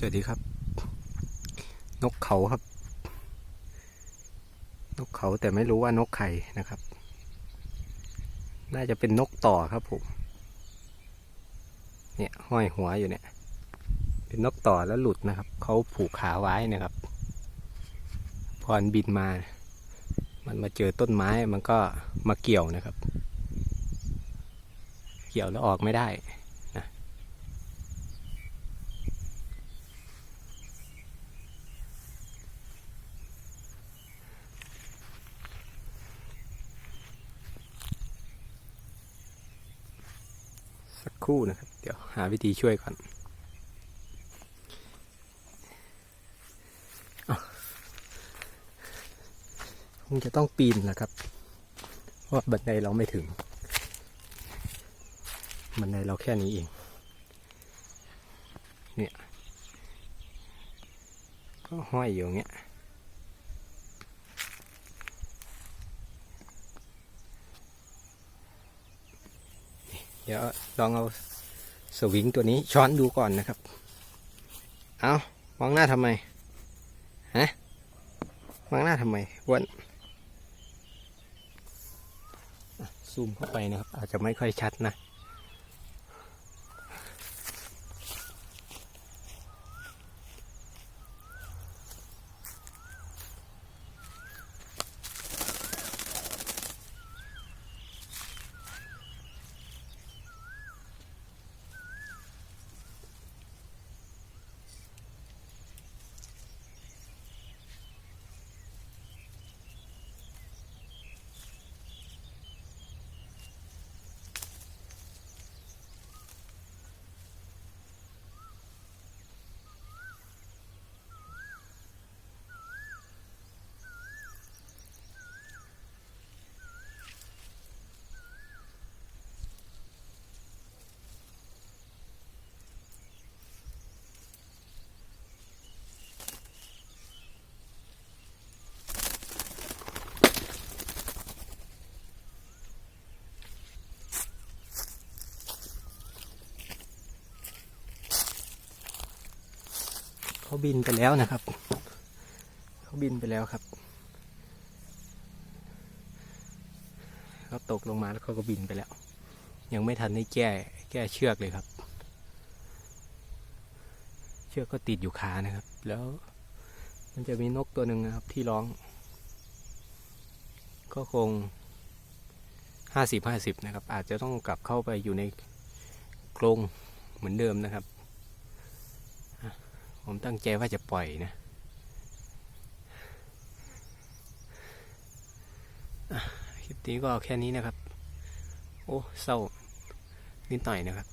สวัสดีครับ นกเขาครับ นกเขาแต่ไม่รู้ว่านกไข่นะครับ น่าจะเป็นนกต่อครับผมเนี่ยห้อยหัวอยู่เนี่ย เป็นนกต่อแล้วหลุดนะครับเขาผูกขาไว้นะครับพอนบินมา มันมาเจอต้นไม้มันก็มาเกี่ยวนะครับ เกี่ยวแล้วออกไม่ได้ ครู่นะครับ เดี๋ยวหาวิธีช่วยก่อนอคงจะต้องปีนแหละครับ เพราะบันไดเราไม่ถึง บันไดเราแค่นี้เอง เนี่ย ก็ห้อยอยู่อย่างเงี้ย เดี๋ยวลองเอาสวิงตัวนี้ช้อนดูก่อนนะครับ เอามองหน้าทำไม ฮะ มองหน้าทำไมอ้นซูมเข้าไปนะครับ อาจจะไม่ค่อยชัดนะ เขาบินไปแล้วนะครับ เขาบินไปแล้วครับเขาตกลงมาแล้วเขาก็บินไปแล้ว ยังไม่ทันได้แก้แก้เชือกเลยครับ เชือกก็ติดอยู่ขานะครับ แล้ว มันจะมีนกตัวหนึ่งนะครับ ที่ร้อง ก็คงห้าสิบห้าสิบนะครับ อาจจะต้องกลับเข้าไปอยู่ในกรงเหมือนเดิมนะครับ ผมตั้งใจว่าจะปล่อยนะคลิปนี้ก็แค่นี้นะครับ โอ้เศร้านิดหน่อยนะครับ